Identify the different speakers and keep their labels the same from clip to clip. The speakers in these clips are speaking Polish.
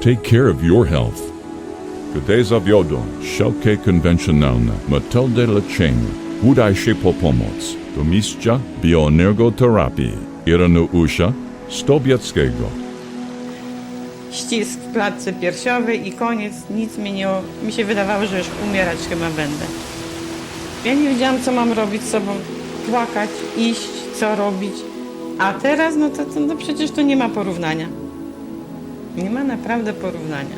Speaker 1: Take care of your health. Gdy zawiodą wszelkie konwencjonalne metody leczenia, udaj się po pomoc do mistrza bioenergoterapii Ireneusza Stobieckiego.
Speaker 2: ścisk w klatce piersiowej i koniec, nic mi nie... Mi się wydawało, że już umierać chyba będę. Ja nie wiedziałam, co mam robić z sobą. Płakać, iść, co robić. A teraz, no to, to no przecież to nie ma porównania. Nie ma naprawdę porównania.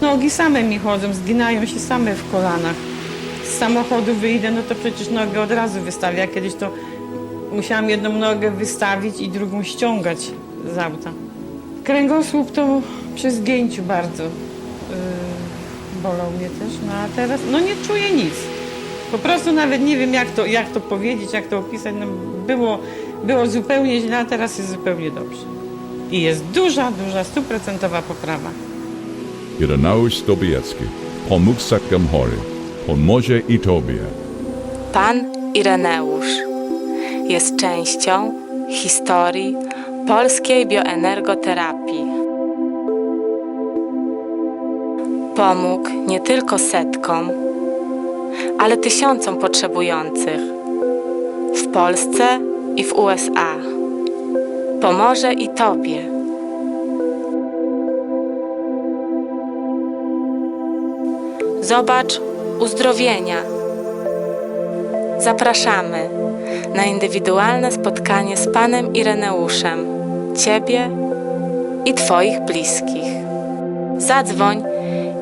Speaker 2: Nogi same mi chodzą, zginają się same w kolanach. Z samochodu wyjdę, no to przecież nogę od razu wystawię. Ja kiedyś to musiałam jedną nogę wystawić i drugą ściągać z auta. Kręgosłup to przy zgięciu bardzo yy, bolał mnie też, no a teraz no nie czuję nic. Po prostu nawet nie wiem jak to, jak to powiedzieć, jak to opisać. No, było, było zupełnie źle, a teraz jest zupełnie dobrze. I jest duża, duża, stuprocentowa poprawa.
Speaker 1: Ireneusz Stobiecki pomógł setkom chorych. Pomoże i Tobie.
Speaker 3: Pan Ireneusz jest częścią historii polskiej bioenergoterapii. Pomógł nie tylko setkom, ale tysiącom potrzebujących w Polsce i w USA. Pomoże i Tobie. Zobacz uzdrowienia. Zapraszamy na indywidualne spotkanie z Panem Ireneuszem, Ciebie i Twoich bliskich. Zadzwoń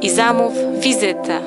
Speaker 3: i zamów wizytę